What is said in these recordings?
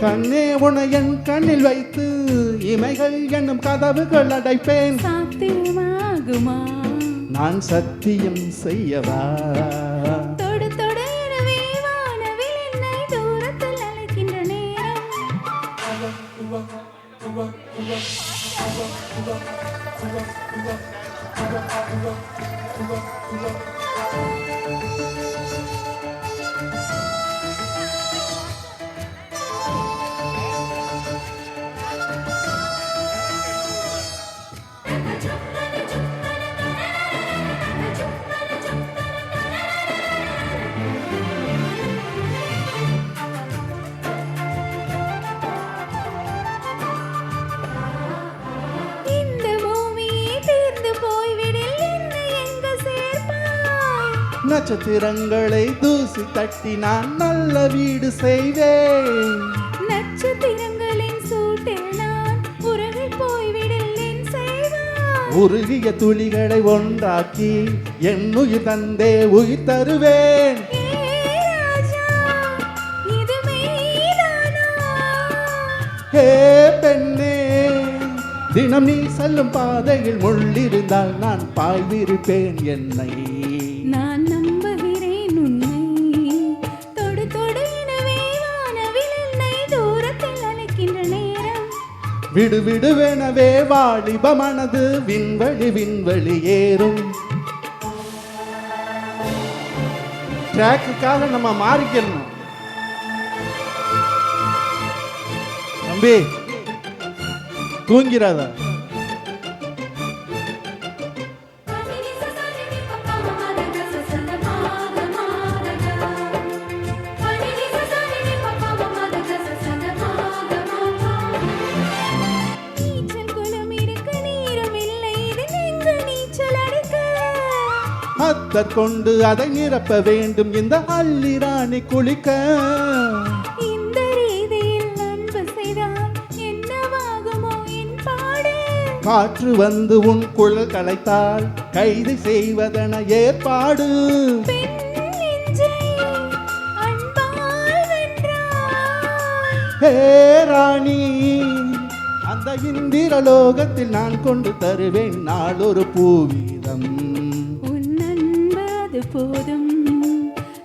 கண்ணே உன என் கண்ணில் வைத்து இமைகள் என்னும் கதவுகள் அடைப்பேன். சாத்தியமாகுமா? நான் சத்தியம் செய்யவா? தொடு தொடு நட்சத்திரங்களை தூசி தட்டி நான் நல்ல வீடு செய்வேன். நட்சத்திரங்களின் சூட்டில் நான் உறவில் போய்விடில் என் செய்வாய் உருகிய துளிகளை ஒன்றாக்கி என் உயிர் தந்தே உயிர் தருவேன்? ஹே பெண்ணே தினம் நீ செல்லும் பாதையில் முள்ளிருந்தால் நான் பாய்விருப்பேன் என்னை. விடு விடுவெனவே வாலிப மனது விண்வழி விண்வழி ஏறும். ட்ராக்குக்காக நம்ம மாறிக்கணும். தம்பி தூங்கிறாத அத்தர் கொண்டு அதை நிரப்ப வேண்டும். இந்த அள்ளி ராணி குளிக்க. இந்த ரீதியில் அன்பு செய்தால் என்னவாகுமோ என் பாடு? காற்று வந்து உன் குழல் கலைத்தால் கைது செய்வதென ஏற்பாடு. பெண் நெஞ்சை அன்பால் வென்றாய். ஹே ராணி அந்த இந்திர லோகத்தில் நான் கொண்டு தருவேன். நாளொரு பூவீதம் உன் அன்பு அது போதும்.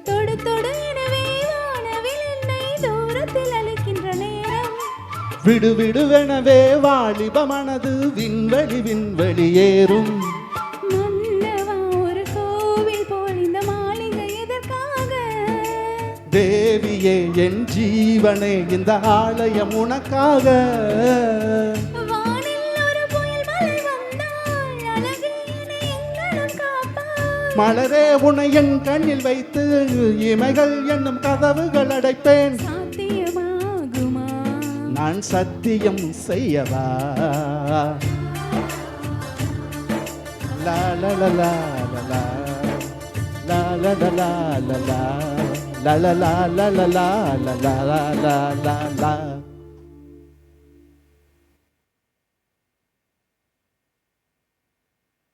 தொடு தொடு எனவே வானவில் என்னை தூரத்தில் அழைக்கின்ற நேரம். விடு விடுவெனவே வாலிப மனது விண்வெளி விண்வெளி ஏறும். மன்னவா ஒரு கோவில் போல் இந்த மாளிகை எதற்காக? தேவியே என் ஜீவனே இந்த ஆலயம் உனக்காக. மலரே உன்னை என் கண்ணில் வைத்து இமைகள் என்னும் கதவுகள் அடைப்பேன். சாத்தியமாகுமா? நான் சத்தியம் செய்யவா? லா லா லா லா